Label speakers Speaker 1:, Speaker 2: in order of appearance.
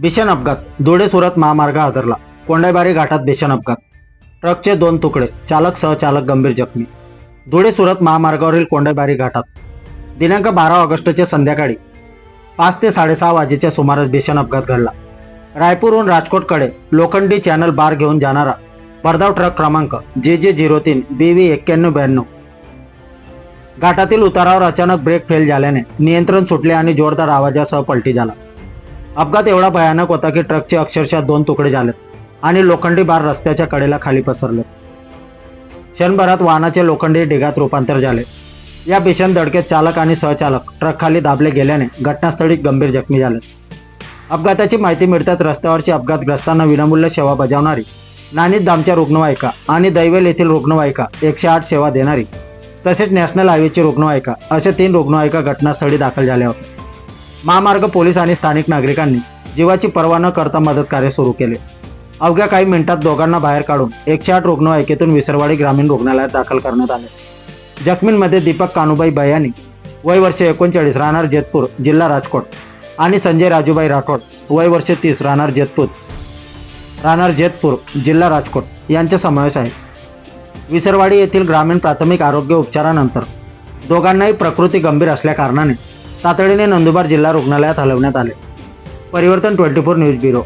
Speaker 1: भीषण अपघात धुळे सुरत महामार्ग आदरला. कोंडाईबारी घाटात भीषण अपघात ट्रकचे दोन तुकडे चालक सहचालक गंभीर जखमी. धुळे सुरत महामार्गावरील कोंडाईबारी घाटात. दिनांक बारा ऑगस्टच्या संध्याकाळी पाच ते साडेसहा वाजेच्या सुमारास भीषण अपघात घडला. रायपूरहून राजकोटकडे लोखंडी चॅनल बार घेऊन जाणारा भरधाव ट्रक क्रमांक जे जे झिरो तीन बी व्ही एक्क्याण्णव ब्याण्णव. घाटातील उतारावर अचानक ब्रेक फेल झाल्याने नियंत्रण सुटले आणि जोरदार आवाजासह पलटी झाला. अपघात एवढा भयानक होता की ट्रकचे अक्षरशः दोन तुकडे झाले आणि लोखंडी बार रस्त्याच्या कडेला खाली पसरले. क्षणभरात वाहनाचे लोखंडी ढिगात रूपांतर झाले. या भीषण धडकेत चालक आणि सहचालक ट्रक खाली दाबले गेल्याने घटनास्थळी गंभीर जखमी झाले. अपघाताची माहिती मिळताच रस्त्यावरची अपघातग्रस्तांना विनामूल्य सेवा बजावणारी नानीत दामच्या रुग्णवाहिका आणि दैवेल येथील रुग्णवाहिका एकशे आठ सेवा देणारी तसेच नॅशनल हायवेची रुग्णवाहिका असे तीन रुग्णवाहिका घटनास्थळी दाखल झाल्या होत्या. महामार्ग पोलीस आणि स्थानिक नागरिकांनी जीवाची पर्वा न करता मदत कार्य सुरू केले. अवघ्या काही मिनिटात दोघांना बाहेर काढून एकशे आठ रुग्णवाहिकेतून विसरवाडी ग्रामीण रुग्णालयात दाखल करण्यात आले. जखमींमध्ये दीपक कानुबाई बयानी वय वर्ष एकोणचाळीस राहणार जेतपूर जिल्हा राजकोट आणि संजय राजूबाई राठोड वय वर्ष तीस राहणार जेतपूर राहणार जेतपूर जिल्हा राजकोट यांचा समावेश आहे. विसरवाडी येथील ग्रामीण प्राथमिक आरोग्य उपचारानंतर दोघांनाही प्रकृती गंभीर असल्याकारणाने तातडीने नंदुरबार जिल्हा रुग्णालयात हलवण्यात आले. परिवर्तन ट्वेंटी फोर न्यूज ब्युरो.